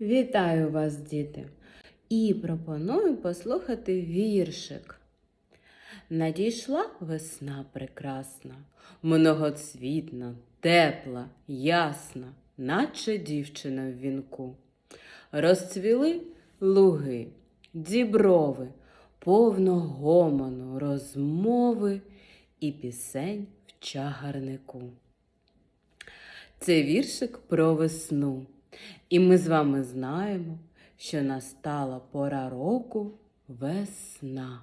Вітаю вас, діти! І пропоную послухати віршик. Надійшла весна прекрасна, многоцвітна, тепла, ясна, наче дівчина в вінку. Розцвіли луги, діброви, повно гомону, розмови і пісень в чагарнику. Це віршик про весну. І ми з вами знаємо, що настала пора року весна.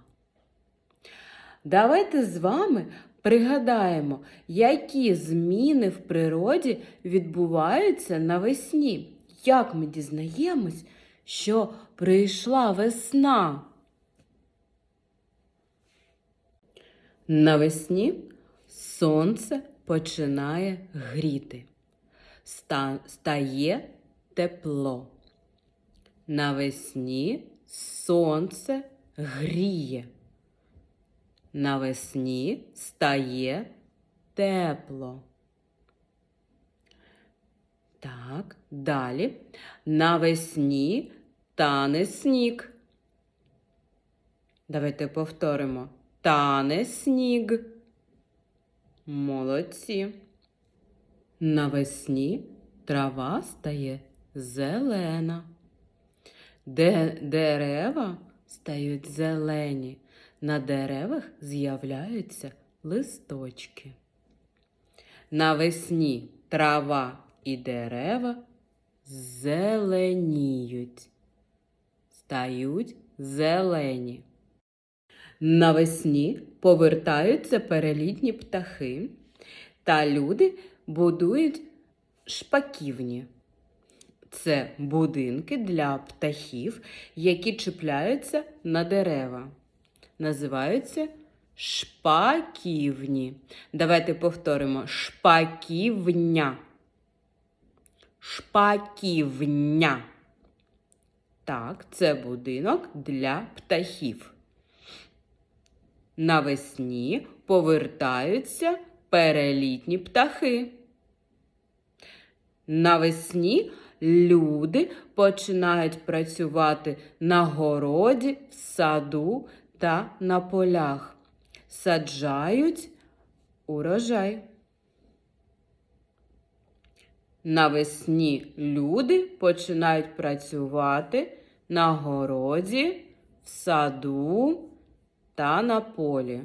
Давайте з вами пригадаємо, які зміни в природі відбуваються навесні. Як ми дізнаємось, що прийшла весна? Навесні сонце починає гріти. Стає тепло. Навесні сонце гріє. Навесні стає тепло. Так, далі. Навесні тане сніг. Давайте повторимо. Тане сніг. Молодці. Навесні трава стає зелена. Де дерева стають зелені, на деревах з'являються листочки. Навесні трава і дерева зеленіють, стають зелені. Навесні повертаються перелітні птахи, та люди будують шпаківні. Це будинки для птахів, які чіпляються на дерева. Називаються шпаківні. Давайте повторимо шпаківня. Шпаківня. Так, це будинок для птахів. Навесні повертаються перелітні птахи. Навесні люди починають працювати на городі, в саду та на полях. Саджають урожай. Навесні люди починають працювати на городі, в саду та на полі.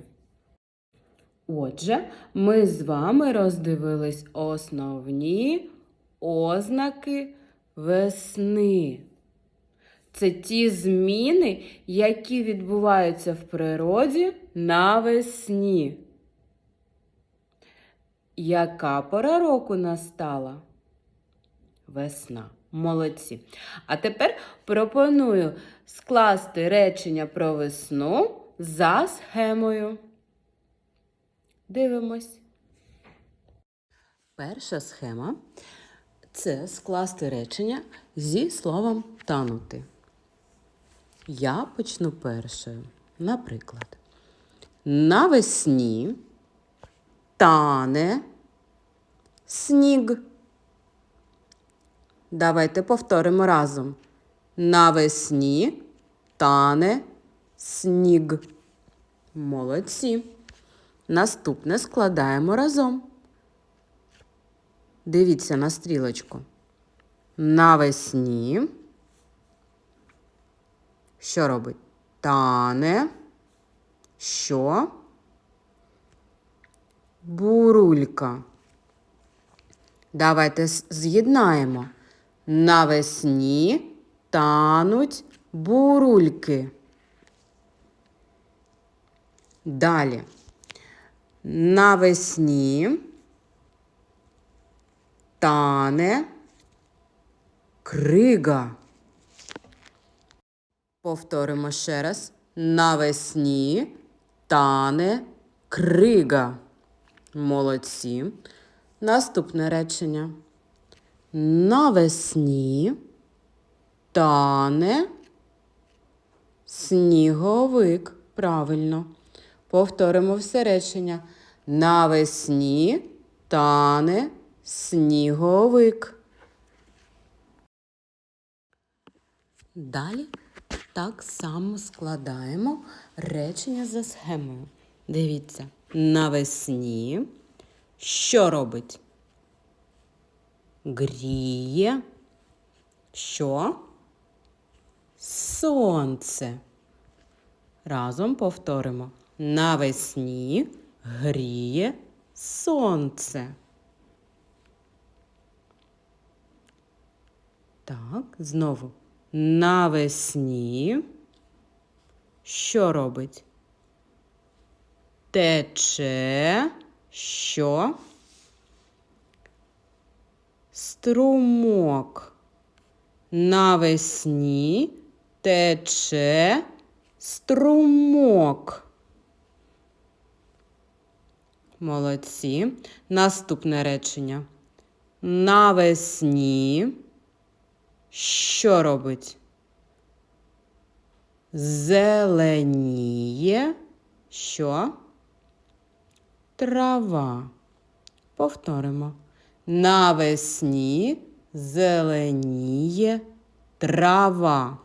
Отже, ми з вами роздивились основні ознаки весни. Це ті зміни, які відбуваються в природі навесні. Яка пора року настала? Весна. Молодці. А тепер пропоную скласти речення про весну за схемою. Дивимось. Перша схема це скласти речення зі словом танути. Я почну першою. Наприклад, навесні тане сніг. Давайте повторимо разом. Навесні тане сніг. Молодці. Наступне складаємо разом. Дивіться на стрілочку. Навесні. Що робить? Тане. Що? Бурулька. Давайте з'єднаємо. Навесні тануть бурульки. Далі. Навесні тане крига. Повторимо ще раз. Навесні тане крига. Молодці. Наступне речення. Навесні тане сніговик. Правильно. Повторимо все речення. Навесні тане сніговик. Далі так само складаємо речення за схемою. Дивіться, навесні що робить? Гріє. Що? Сонце. Разом повторимо. Навесні гріє сонце. Так, знову. Навесні. Що робить? Тече. Що? Струмок. Навесні тече струмок. Молодці. Наступне речення. Навесні. Що робить? Зеленіє. Що? Трава. Повторимо. Навесні зеленіє трава.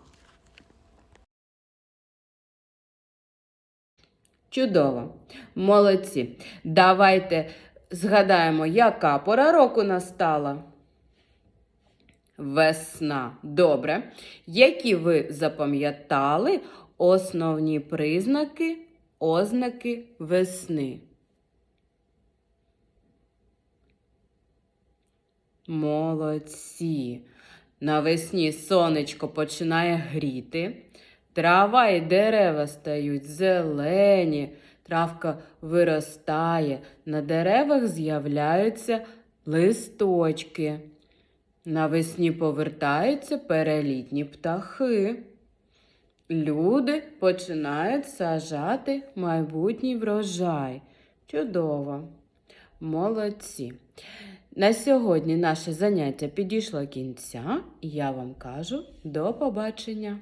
Чудово. Молодці. Давайте згадаємо, яка пора року настала. Весна. Добре. Які ви запам'ятали основні признаки, ознаки весни? Молодці. Навесні сонечко починає гріти, трава і дерева стають зелені, травка виростає, на деревах з'являються листочки. Навесні повертаються перелітні птахи. Люди починають сажати майбутній врожай. Чудово. Молодці. На сьогодні наше заняття підійшло кінця, і я вам кажу до побачення.